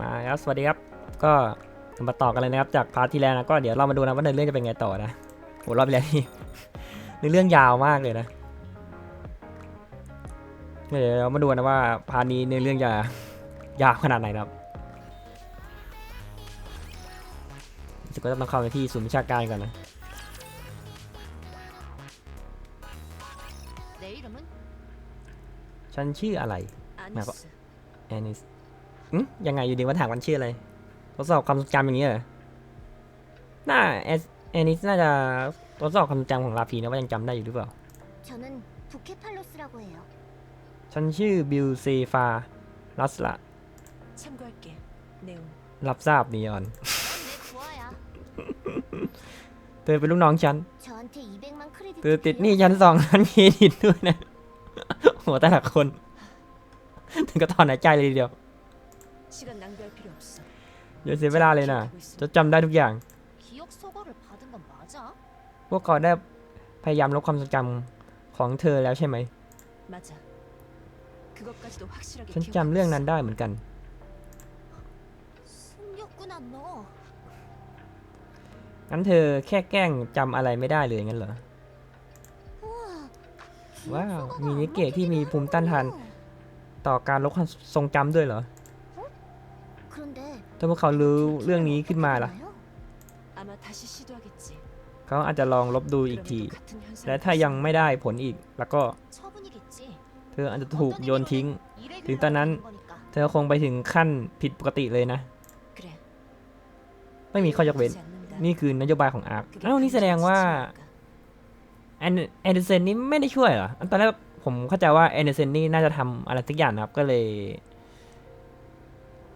มาแล้วสวัสดีครับ ก็มาต่อกันเลยนะครับจากพาร์ทที่แล้วนะก็เดี๋ยวเรามาดูนะว่าในเรื่องจะเป็นไงต่อนะโหรอบที่แล้วที่ในเรื่องยาวมากเลยนะเดี๋ยวเรามาดูนะว่าพาร์ทนี้ในเรื่องจะยาวขนาดไหนครับจะกว่ต้องเข้าไปที่ศูนย์วิชาการก่อนนะฉันชื่ออะไรนะก็แอนิส ยังไงอยู่ดีมาถามกันชื่ออะไรทดสอบความจำอย่างนี้เหรอน่าเอสเอนิสน่าจะทดสอบความจำของลาพีนะว่ายังจำได้อยู่หรือเปล่า ฉันชื่อบิลเซฟาลัสละรับทราบนีออน เธอเป็นลูกน้องฉัน เธอติดนี่ฉันสองล้นเครดิตด้วยนะ โหแต่ละคน ถึงก็ถอนหายใจเลยเดียว อย่าเสียเวลาเลยนะจะจำได้ทุกอย่าง พวกเขาได้พยายามลบความทรงจำของเธอแล้วใช่ไหม ฉันจำเรื่องนั้นได้เหมือนกัน งั้นเธอแค่แกล้งจำอะไรไม่ได้เลยงั้นเหรอ ว้าว มีนิเกะที่มีภูมิต้านทาน ต่อการลบความทรงจำด้วยเหรอ ถ้าพวกเขารู้เรื่องนี้ขึ้นมาล่ะ เขาอาจจะลองลบดูอีกที และถ้ายังไม่ได้ผลอีก แล้วก็ เธออาจจะถูกโยนทิ้ง ถึงตอนนั้น เธอคงไปถึงขั้นผิดปกติเลยนะ ไม่มีข้อยกเว้น นี่คือนโยบายของอาร์คอ้าวนี่แสดงว่าแอนนเดอร์เซนนี่ไม่ได้ช่วยเหรอ อันตอนแรกผมเข้าใจว่าแอนเดอร์เซนนี่น่าจะทำอะไรสักอย่างนะครับ ก็เลย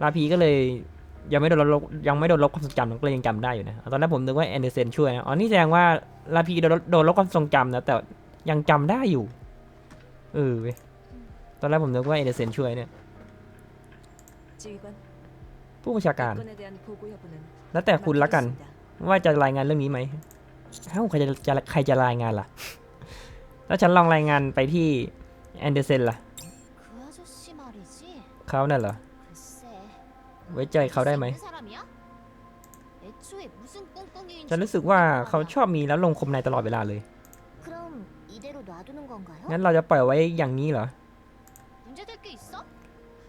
ลาพีก็เลย ยังไม่โดนลบยังไม่โดนลบความทรงจำก็เลยยังจำได้อยู่นะ ตอนนั้นผมนึกว่าแอนเดอร์เซนช่วยนะอ๋อนี่แสดงว่าลาพีโดนลบความทรงจำนะแต่ยังจำได้อยู่เออเว้ยตอนแรกผมนึกว่าแอนเดอร์เซนช่วยเนี่ยผู้บัญชาการ แล้วแต่คุณละกัน ว่าจะรายงานเรื่องนี้ไหมเฮ้าใครจะจะใครจะรายงานล่ะ แล้วฉันลองรายงานไปที่แอนเดอร์เซนล่ะเขานั่นเหรอ ไว้ใจเขาได้ไหม ฉันรู้สึกว่าเขาชอบมีแล้วลงคมนายตลอดเวลาเลย งั้นเราจะปล่อยไว้อย่างนี้เหรอ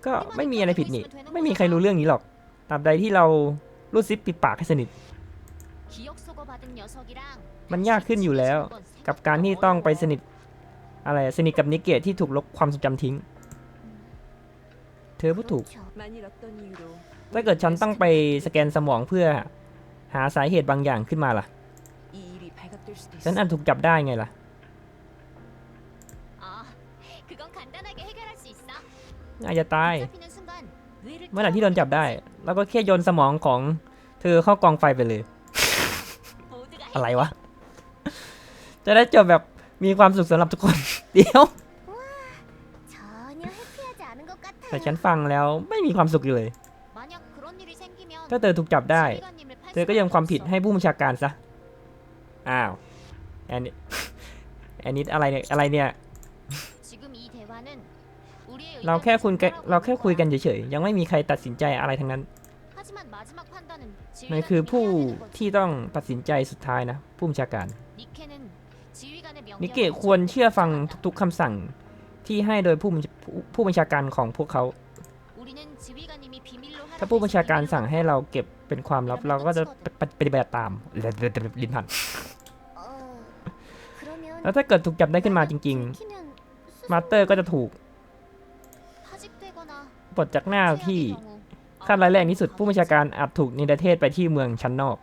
ก็ไม่มีอะไรผิดนี่ ไม่มีใครรู้เรื่องนี้หรอก ตามใดที่เรารูดซิปปิดปากให้สนิท มันยากขึ้นอยู่แล้ว กับการที่ต้องไปสนิท อะไรสนิทกับนิเกตที่ถูกลบความทรงจำทิ้ง เธอผู้ถูก ถ้าเกิดฉันต้องไปสแกนสมองเพื่อหาสาเหตุบางอย่างขึ้นมาล่ะ ฉันอาจถูกจับได้ไงล่ะ อาจจะตาย เมื่อไหร่ที่โดนจับได้ แล้วก็แค่โยนสมองของเธอเข้ากองไฟไปเลย อะไรวะ จะได้จบแบบมีความสุขสำหรับทุกคน เดียว แต่ฉันฟังแล้วไม่มีความสุขเลย ถ้าเธอถูกจับได้ เธอก็ยังความผิดให้ผู้บัญชาการซะ อ้าวแอนแอนนิดอะไรเนี่ยอะไรเนี่ยเราแค่คุยเราแค่คุยกันเฉยๆ ยังไม่มีใครตัดสินใจอะไรทั้งนั้นมันคือผู้ที่ต้องตัดสินใจสุดท้ายนะ ผู้บัญชาการ นิเกะควรเชื่อฟังทุกๆคำสั่งที่ให้โดยผู้ผู้บัญชาการของพวกเขา ถ้าผู้บัญชาการสั่งให้เราเก็บเป็นความลับเราก็จะปฏิบัติตามแล้วถ้าเกิดถูกจับได้ขึ้นมาจริง ๆ มาสเตอร์ก็จะถูกปลดจากหน้าที่ขั้นรายแรงที่สุดผู้บัญชาการอาจถูกนิรเทศไปที่เมืองชั้นนอก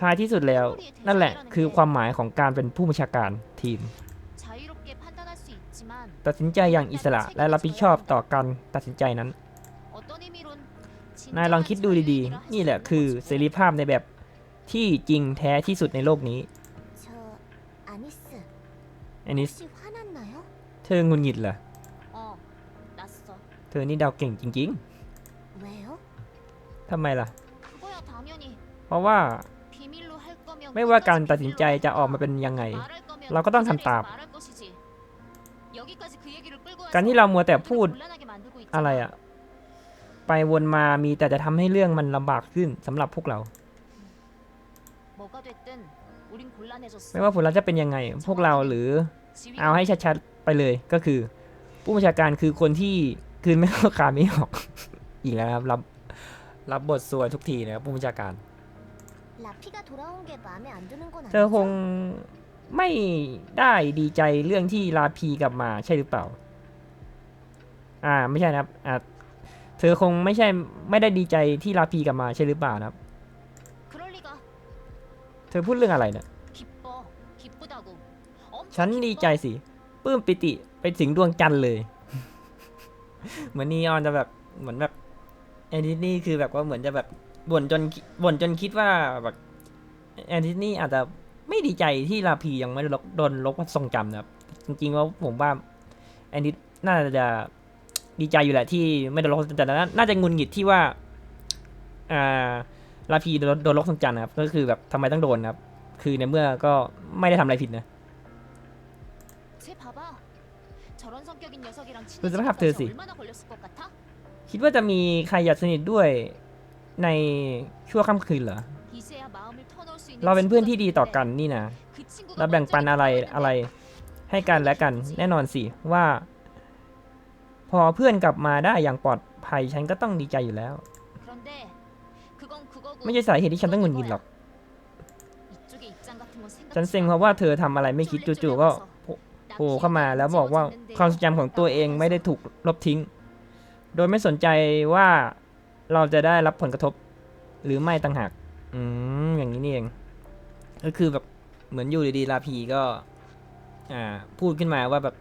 ท้ายที่สุดแล้วนั่นแหละคือความหมายของการเป็นผู้บัญชาการทีม ตัดสินใจอย่างอิสระและรับผิดชอบต่อการตัดสินใจนั้น นายลองคิดดูดีๆ นี่แหละคือเสรีภาพในแบบที่จริงแท้ที่สุดในโลกนี้อนิสเธอหงุดหงิดเหรอ เธอนี่เดาเก่งจริงๆทำไมล่ะ เพราะว่า ไม่ว่าการตัดสินใจจะออกมาเป็นยังไง เราก็ต้องทำตาม การที่เรามัวแต่พูดอะไรอะ ไปวนมามีแต่จะทำให้เรื่องมันลำบากขึ้นสำหรับพวกเรา ไม่ว่าผลลัพธ์จะเป็นยังไง พวกเราหรือเอาให้ชัดๆไปเลยก็คือ ผู้บัญชาการคือคนที่คืนไม่เข้ากาไม่ออก อีกแล้วครับรับรับบทสวยทุกทีนะครับผู้บัญชาการเธอคงไม่ได้ดีใจเรื่องที่ลาพีกลับมาใช่หรือเปล่า อ่าไม่ใช่นะครับอ่า เธอคงไม่ใช่ไม่ได้ดีใจที่ลาพีกลับมาใช่หรือเปล่านะครับ เธอพูดเรื่องอะไรเนะี่ยฉันดีใจสิปื้มปิติไปถึงดวงจันทร์เลย เหมือนนีออนจะแบบเหมือนแบบแอนทิสนี่คือแบบว่าเหมือนจะแบบบ่นจนบ่นจนคิดว่าแบบแอนทิสนี่อาจจะไม่ดีใจที่ลาพียังไม่โดนลบทรงจำนะครับ จริงๆว่าผมว่าแอนทิสน่าจะ ดีใจอยู่แหละที่ไม่โดนล็อกแต่น่าจะงุนหงิดที่ว่าอ่าลาพีโดนโดนลกสังจันนะครับ ก็คือแบบทำไมต้องโดนครับ คือในเมื่อก็ไม่ได้ทำอะไรผิดนะดูสภาพเธอสิ คิดว่าจะมีใครอยากสนิทด้วยในชั่วค่ำคืนเหรอ เราเป็นเพื่อนที่ดีต่อกันนี่นะเราแบ่งปันอะไรอะไรให้กันและกัน แน่นอนสิว่า พอเพื่อนกลับมาได้อย่างปลอดภัยฉันก็ต้องดีใจอยู่แล้ว ไม่ใช่สาเหตุที่ฉันต้องหงุดหงิดหรอก ฉันเซ็งเพราะว่าเธอทำอะไรไม่คิดจู่ๆก็โผล่เข้ามาแล้วบอกว่าความทรงจำของตัวเองไม่ได้ถูกลบทิ้ง โดยไม่สนใจว่าเราจะได้รับผลกระทบ หรือไม่ต่างหาก อือย่างนี้นี่เอง ก็คือแบบเหมือนอยู่ดีๆลาพีก็ อ่า พูดขึ้นมาว่าแบบ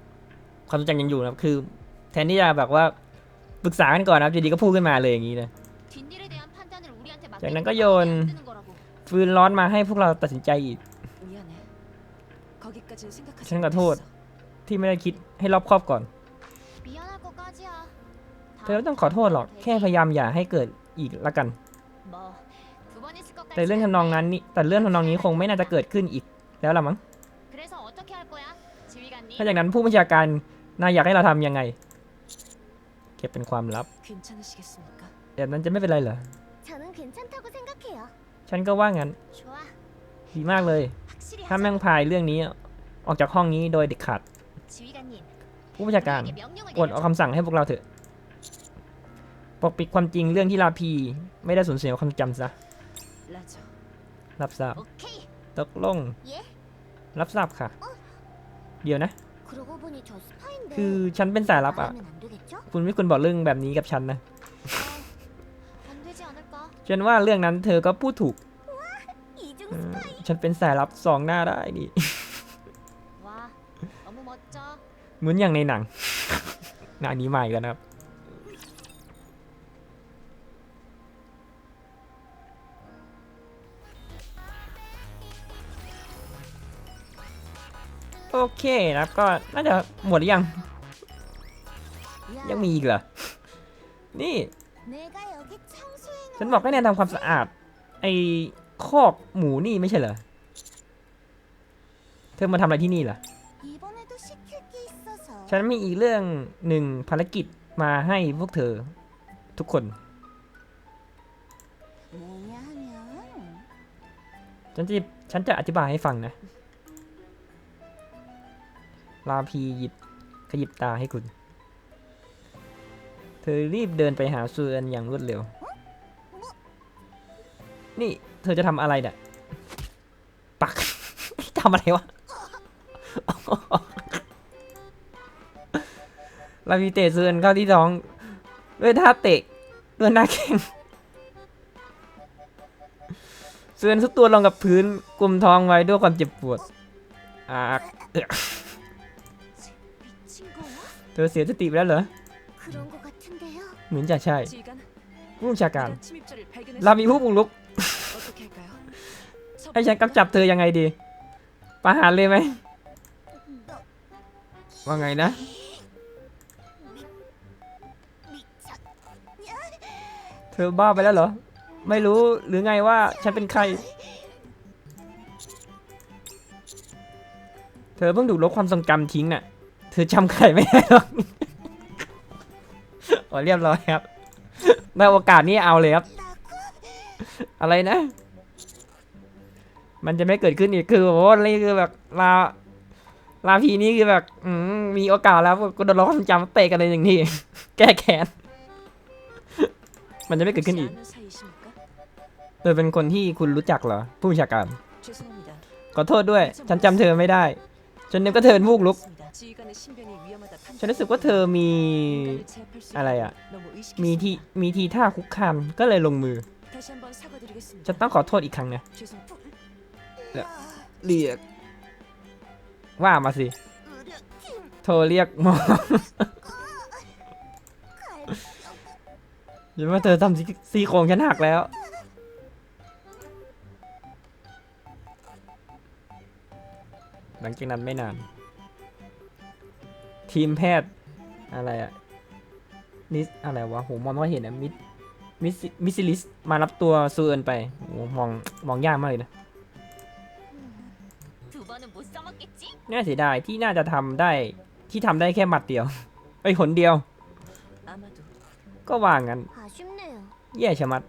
ความทรงจำยังอยู่นะคือ แทนที่จะแบบว่าปรึกษากันก่อนนะครับอจดีก็พูดขึ้นมาเลยอย่างนี้นะ จากนั้นก็โยน ฟืนร้อนมาให้พวกเราตัดสินใจอีก ฉันขอโทษที่ไม่ได้คิดให้รอบคอบก่อน เธอไม่ต้องขอโทษหรอก แค่พยายามอย่าให้เกิดอีกละกัน แต่เรื่องทำนองนั้นนี่แต่เรื่องทำนองนี้คงไม่น่าจะเกิดขึ้นอีกแล้วละมั้งถ้าจากนั้นผู้บัญชาการนายอยากให้เราทำยังไง ก็บเป็นความลับแบบนั้นจะไม่เป็นไรเหรอ ฉันก็ว่างั้น ดีมากเลย ถ้าแมงพายเรื่องนี้ ออกจากห้องนี้โดยเด็ดขาด ผู้บัญชาการกดออกคำสั่งให้พวกเราเถอะ ปกปิดความจริงเรื่องที่ลาพี ไม่ได้สูญเสียความจำซะ รับทราบ ตกลง รับทราบค่ะ เดี๋ยวนะ คือฉันเป็นสายลับอะ คุณไม่ควรบอกเรื่องแบบนี้กับฉันนะ ฉันว่าเรื่องนั้นเธอก็พูดถูกฉันเป็นสายลับสองหน้าได้ดิเหมือนอย่างในหนัง หน้านี้ใหม่กันนะครับ โอเคครับก็น่าจะหมดหรือยัง ยังมีอีกเหรอ นี่ฉันบอกให้แนนทำความสะอาด ไอ้คอกหมูนี่ไม่ใช่เหรอ เธอมาทำอะไรที่นี่เหรอ ฉันมีอีกเรื่องหนึ่งภารกิจมาให้พวกเธอทุกคน ฉันจะฉันจะอธิบายให้ฟังนะ ลาพีหยิบขยิบตาให้คุณ เธอรีบเดินไปหาซูเอนอย่างรวดเร็ว นี่เธอจะทำอะไรเนี่ยปักทำอะไรวะลาพีเตะซูเอนเข้าที่ท้อง ด้วยท่าเตะด้วยหน้าแข้งซูเอนสุดตัวลงกับพื้นกลุ่มทองไว้ด้วยความเจ็บปวดอา เธอเสียสติไปแล้วเหรอ เหมือนจะใช่ ผู้บัญชาการ เรามีผู้บุกลุก ให้ฉันกำจับเธอยังไงดี ประหารเลยไหม ว่าไงนะ เธอบ้าไปแล้วเหรอ ไม่รู้หรือไงว่าฉันเป็นใคร เธอเพิ่งถูกลบความทรงจำทิ้งน่ะ เธอจำใครไม่ได้หรอกโอ้เรียบร้อยครับได้โอกาสนี้เอาเลยครับ อะไรนะ มันจะไม่เกิดขึ้นอีกคือโอ้นี่คือแบบลาลาพีนี้คือแบบมีโอกาสแล้วก็โดนร้อจำเตะกันเลยหนึ่งนี้แก้แค้นมันจะไม่เกิดขึ้นอีกเธอเป็นคนที่คุณรู้จักเหรอ ผู้บัญชาการขอโทษด้วย ฉันจำเธอไม่ได้ ฉันนึกก็เธอเป็นผู้ลุก 지휘관의 신변이 위험하다 ฉันรู้สึกว่าเธอมี 인간을 제압할 수 알아요. 있다고 너무 มีที 의식했습니다. มีทีท่าคุกคามก็เลยลงมือ 다시 한번 사과드리겠습니다. ฉันต้องขอโทษอีกครั้งนะ 죄송. เรียก ว่ามาสิ โทรเรียกหมอ อย่าว่าเธอทำซี่ซี่โครงฉันหักแล้ว หลังจากนั้นไม่นาน ทีมแพทย์อะไรอะนิสอะไรวะผมมองว่าเห็นอะมิสมิสซิลิสมารับตัวซูเอินไปโอ้มองมองยากมากเลยนะน่าเสียดายที่น่าจะทำได้ที่ทำได้แค่หมัดเดียวไอ้หนเดียว ก็วางกันแย่ชะมัด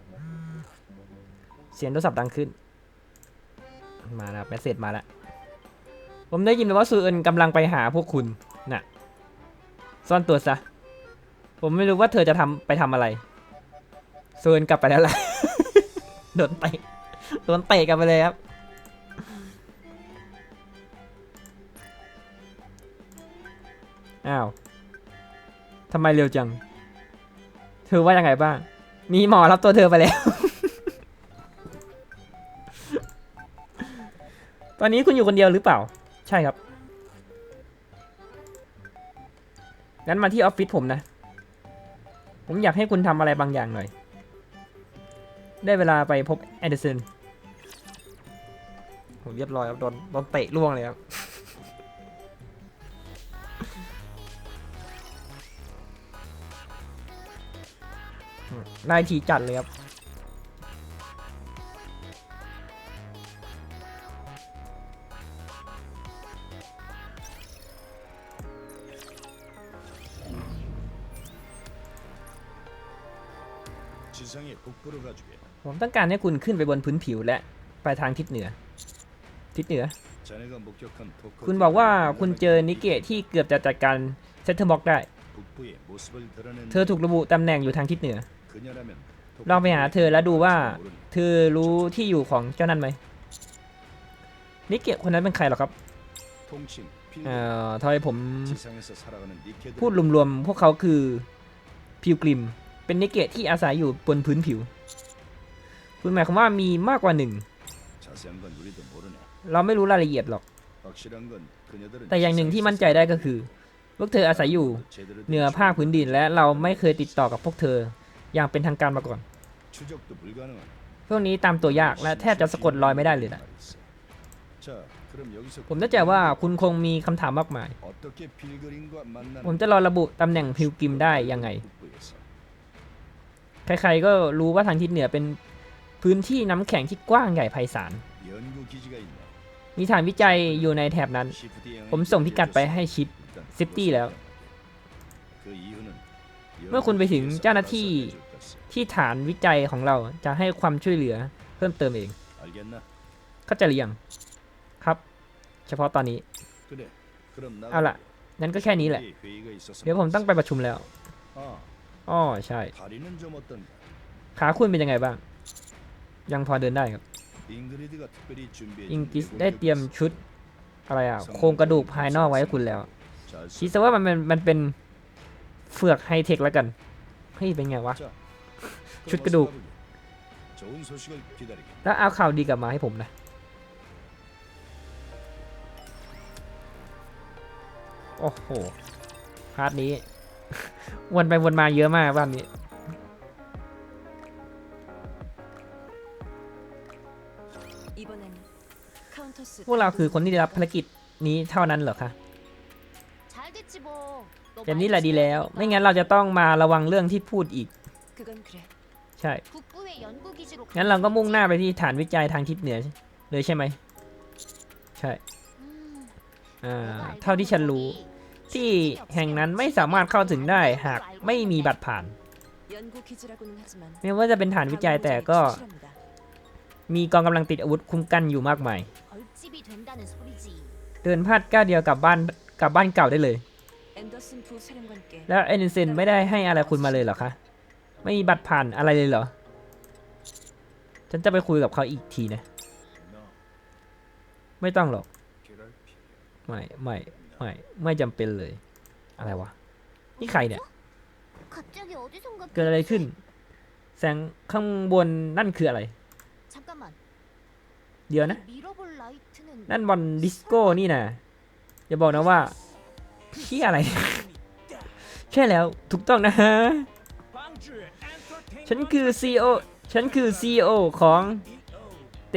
เสียงโทรศัพท์ดังขึ้น มาแล้วแมสเซจมาแล้วผมได้ยินว่าซูเอินกำลังไปหาพวกคุณ ซ่อนตัวซะ ผมไม่รู้ว่าเธอจะทำไปทำอะไรซูเอินกลับไปแล้วล่ะ โดนเตะ โดนเตะกลับไปเลยครับ อ้าวทำไมเร็วจัง เธอว่ายังไงบ้าง มีหมอรับตัวเธอไปแล้ว ตอนนี้คุณอยู่คนเดียวหรือเปล่า ใช่ครับ งั้นมาที่ออฟฟิศผมนะ ผมอยากให้คุณทำอะไรบางอย่างหน่อย ได้เวลาไปพบแอนเดอร์สันผมเรียบร้อยครับโดนโดนเตะล่วงเลยครับได้ทีจัดเลยครับ ผมต้องการให้คุณขึ้นไปบนพื้นผิวและไปทางทิศเหนือ ทิศเหนือ คุณบอกว่าคุณเจอนิเกะที่เกือบจะจัดการเซตเทอร์บ็อกได้ เธอถูกระบุตำแหน่งอยู่ทางทิศเหนือ ลองไปหาเธอแล้วดูว่า เธอรู้ที่อยู่ของเจ้านั้นไหมนิเกะคนนั้นเป็นใครหรอครับเอ่อทอยผมพูดรวมๆพวกเขาคือพิวกริม เป็นเนเกตที่อาศัยอยู่บนพื้นผิว คุณหมายความว่ามีมากกว่าหนึ่ง เราไม่รู้รายละเอียดหรอก แต่อย่างหนึ่งที่มั่นใจได้ก็คือ พวกเธออาศัยอยู่เหนือภาคพื้นดินและเราไม่เคยติดต่อกับพวกเธออย่างเป็นทางการมาก่อน พวกนี้ตามตัวยากและแทบจะสะกดรอยไม่ได้เลยนะ ผมแน่ใจว่าคุณคงมีคำถามมากมาย ผมจะรอระบุตำแหน่งพิวกิมได้ยังไง ใครๆก็รู้ว่าทางทิศเหนือเป็นพื้นที่น้ำแข็งที่กว้างใหญ่ไพศาล มีฐานวิจัยอยู่ในแถบนั้น ผมส่งพิกัดไปให้ชิปซิตี้แล้ว เมื่อคุณไปถึงเจ้าหน้าที่ที่ฐานวิจัยของเราจะให้ความช่วยเหลือเพิ่มเติมเอง เข้าใจหรือยังครับ เฉพาะตอนนี้ เอาล่ะ นั้นก็แค่นี้แหละ เดี๋ยวผมต้องไปประชุมแล้ว อ๋อใช่ ขาคุณเป็นยังไงบ้าง ยังพอเดินได้ครับ อิงกิสได้เตรียมชุดอะไรอะ โครงกระดูกภายนอกไว้ให้คุณแล้ว คิดซะว่ามันเป็นมันเป็นเฟือกไฮเทคแล้วกัน เฮ้ย เป็นไงวะ ชุดกระดูก แล้วเอาข่าวดีกลับมาให้ผมนะ โอ้โห พาร์ทนี้ วนไปวนมาเยอะมากบ้านนี้ พวกเราคือคนที่ได้รับภารกิจนี้เท่านั้นเหรอคะแบบนี้แหละดีแล้ว ไม่งั้นเราจะต้องมาระวังเรื่องที่พูดอีก ใช่ งั้นเราก็มุ่งหน้าไปที่ฐานวิจัยทางทิศเหนือเลยใช่ไหม ใช่ อ่า เท่าที่ฉันรู้ ที่แห่งนั้นไม่สามารถเข้าถึงได้หากไม่มีบัตรผ่าน ไม่ว่าจะเป็นฐานวิจัยแต่ก็ มีกองกำลังติดอาวุธคุ้มกันอยู่มากมาย เดินพลาดก้าวเดียวกับบ้านกับบ้านเก่าได้เลย แล้วเอเดนเซนไม่ได้ให้อะไรคุณมาเลยเหรอคะ ไม่มีบัตรผ่านอะไรเลยเหรอ ฉันจะไปคุยกับเขาอีกทีนะ ไม่ต้องหรอก ไม่ ไม่ ไม่ไม่จำเป็นเลย อะไรวะ นี่ใครเนี่ย เกิดอะไรขึ้น แสงข้างบนนั่นคืออะไร เดี๋ยวนะ นั่นวันดิสโก้นี่นะอย่าบอกนะว่าพี่อะไร ใช่แล้วถูกต้องนะฮะ ฉันคือซีโอฉันคือซีโอของเต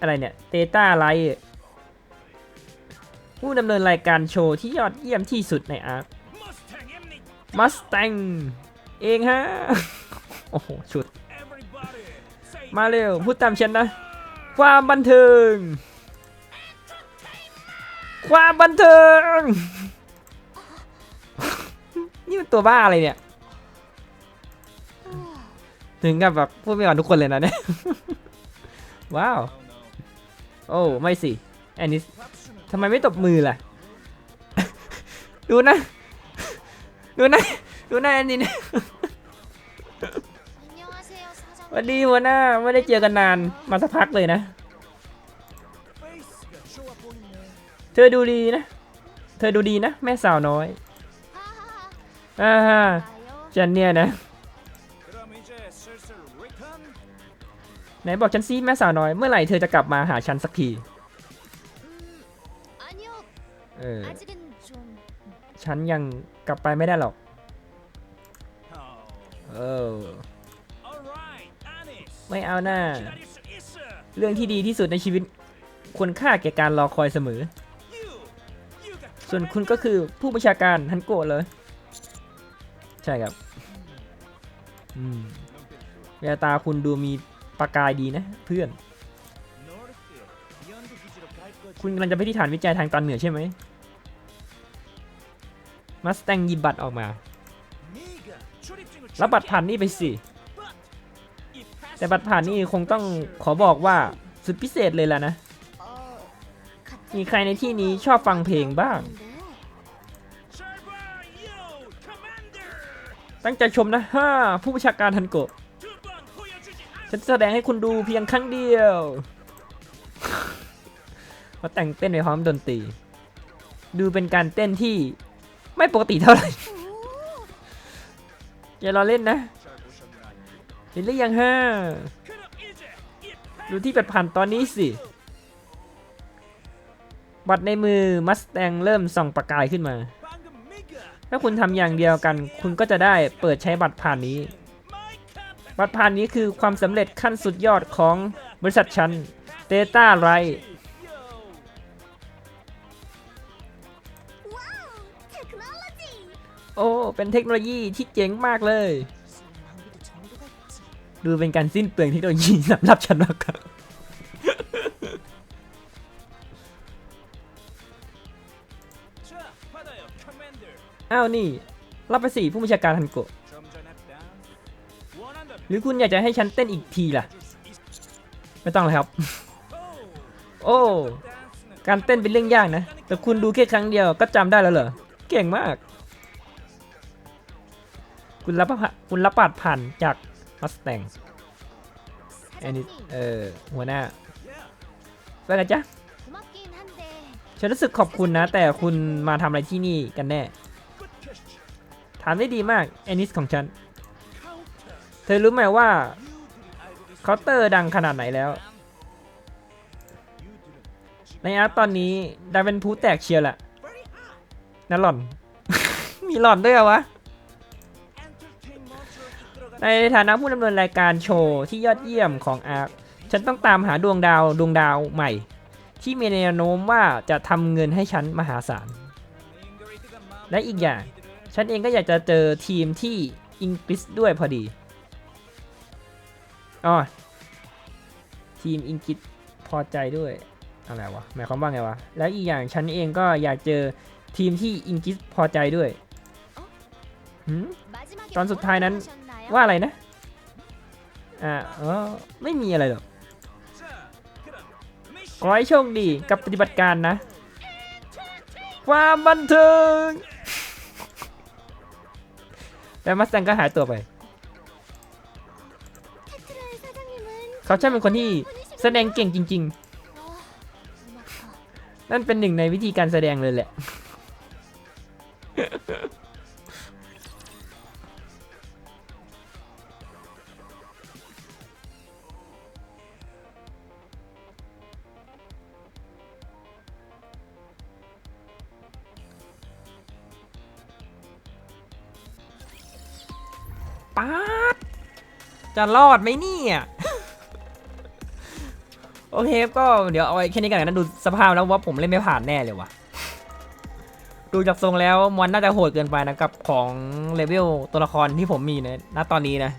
อะไรเนี่ย เตต้าไลท์ ผู้ดำเนินรายการโชว์ที่ยอดเยี่ยมที่สุดในอาร์มัสแตงเองฮะ โอ้โห ชุด มาเร็ว พูดตามฉันนะ ความบันเทิง ความบันเทิง นี่มันตัวบ้าอะไรเนี่ย ถึงกับแบบพูดไม่ออกทุกคนเลยนะเนี่ย ว้าว โอ้ ไม่สิ แอนนิส ทำไมไม่ตบมือล่ะ ดูนะ ดูนะ ดูนะอันนี้นะวันดีหัวหน้าไม่ได้เจอกันนานมาสักพักเลยนะ เธอดูดีนะ เธอดูดีนะ แม่สาวน้อยอ่าฮะฉันเนี่ยนะไหนบอกฉันซิแม่สาวน้อย เมื่อไหร่เธอจะกลับมาหาฉันสักที เออ 아직은 좀 ฉันยังกลับไปไม่ได้หรอก 어, เออ alright 아니스 ไม่เอาหน้า 기다릴 수 있어 เรื่องที่ดีที่สุดในชีวิต ควรค่าแก่การรอคอยเสมอ you you got ส่วนคุณก็คือผู้บัญชาการฮันโกะเลย ใช่ครับ อืมแววตาคุณดูมีประกายดีนะ เพื่อน 노르트 연구 기지로 갈 거지 คุณกำลังจะไปที่ฐานวิจัยทางตอนเหนือใช่ไหม มัสแตงยิบบัตรออกมารับบัตรผ่านนี่ไปสิ แต่บัตรผ่านนี่คงต้องขอบอกว่าสุดพิเศษเลยล่ะนะ มีใครในที่นี้ชอบฟังเพลงบ้าง ตั้งใจชมนะฮ่าผู้ประชาการทันโกะฉันแสดงให้คุณดูเพียงครั้งเดียวมาแต่งเต้นไปพร้อมดนตรี ดูเป็นการเต้นที่ ไม่ปกติเท่าไหร่อย่ารอเล่นนะเห็นหรือยังฮะดูที่เป็ดผ่านตอนนี้สิบัตรในมือมัสแตงเริ่มส่องประกายขึ้นมา ถ้าคุณทำอย่างเดียวกัน คุณก็จะได้เปิดใช้บัตรผ่านนี้ บัตรผ่านนี้คือความสำเร็จขั้นสุดยอดของบริษัทชั้นเตต้าไร โอ้เป็นเทคโนโลยีที่เจ๋งมากเลย ดูเป็นการสิ้นเปลืองเทคโนโลยีสำหรับฉันมากครับอ้าวนี่ รับไปสี่ผู้บัญชาการทันโกะหรือคุณอยากจะให้ฉันเต้นอีกทีล่ะ ไม่ต้องเลยครับ โอ้ การเต้นเป็นเรื่องยากนะ แต่คุณดูแค่ครั้งเดียวก็จำได้แล้วเหรอ เก่งมาก คุณรับคุณรับปาดผ่านจากมัสแตงอันนี้เออหัวหน้าว่าไงจ๊ะฉันรู้สึกขอบคุณนะ แต่คุณมาทำอะไรที่นี่กันแน่ถามได้ดีมากแอนิสของฉัน เธอรู้ไหมว่าเคาน์เตอร์ดังขนาดไหนแล้ว ในอาร์ตตอนนี้ดาเป็นพูแตกเชียร์แหละนั่นหล่อน มีหล่อนด้วยเหรอวะ ในฐานะผู้ดำเนินรายการโชว์ที่ยอดเยี่ยมของอาร์คฉันต้องตามหาดวงดาวดวงดาวใหม่ ที่มีแนวโน้มว่าจะทำเงินให้ฉันมหาศาล และอีกอย่าง ฉันเองก็อยากจะเจอทีมที่อังกฤษด้วยพอดีอ๋อทีมอังกฤษพอใจด้วยอะไรวะหมายความว่าไงวะ แล้วอีกอย่างฉันเองก็อยากเจอทีมที่อังกฤษพอใจด้วยตอนสุดท้ายนั้น ว่าอะไรนะอ่าอ๋อไม่มีอะไรหรอกขอให้โชคดีกับปฏิบัติการนะ ความบันเทิง แต่มาสแตงก็หายตัวไป เขาใช่เป็นคนที่แสดงเก่งจริง ๆ นั่นเป็นหนึ่งในวิธีการแสดงเลยแหละ จะรอดไหมเนี่ยโอเคครับก็เดี๋ยวเอาไว้แค่นี้กันนะดูสภาพแล้วว่าผมเล่นไม่ผ่านแน่เลยว่ะ ดูจากทรงแล้วมอนน่าจะโหดเกินไปนะกับของเลเวลตัวละครที่ผมมีนะณตอนนี้นะ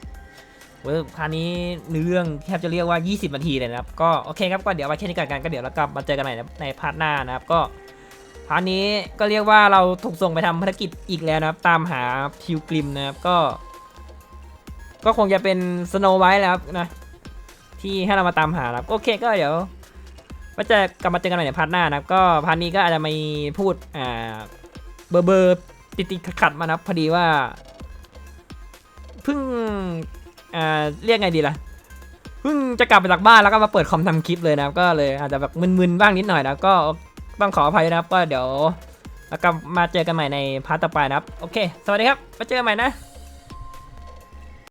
เว้ยคราวนี้เนื้อเรื่องแทบจะเรียกว่า 20 นาทีเลยนะครับ ก็โอเคครับก็เดี๋ยวไว้แค่นี้กันกันก็เดี๋ยวเรากลับมาเจอกันใหม่ในพาร์ทหน้านะครับก็พาร์ทนี้ก็เรียกว่าเราถูกส่งไปทำภารกิจอีกแล้วนะครับ ตามหาพิวกริมนะครับก็ ก็คงจะเป็นสโนไวท์แล้วครับนะ ที่ให้เรามาตามหาครับ โอเคก็เดี๋ยวว่าจะกลับมาเจอกันใหม่ในพาร์ทหน้านะครับ ก็พาร์ทนี้ก็อาจจะมีพูดอ่าเบอร์เบอร์ติดติดขัดๆมานะพอดีว่าเพิ่งอ่าเรียกไงดีล่ะเพิ่งจะกลับไปจากบ้านแล้วก็มาเปิดคอมทำคลิปเลยนะครับ ก็เลยอาจจะแบบมึนๆบ้างนิดหน่อยนะก็ต้องขออภัยนะครับ ก็เดี๋ยวแล้วก็มาเจอกันใหม่ในพาร์ทต่อไปนะครับ โอเค สวัสดีครับมาเจอกันใหม่นะ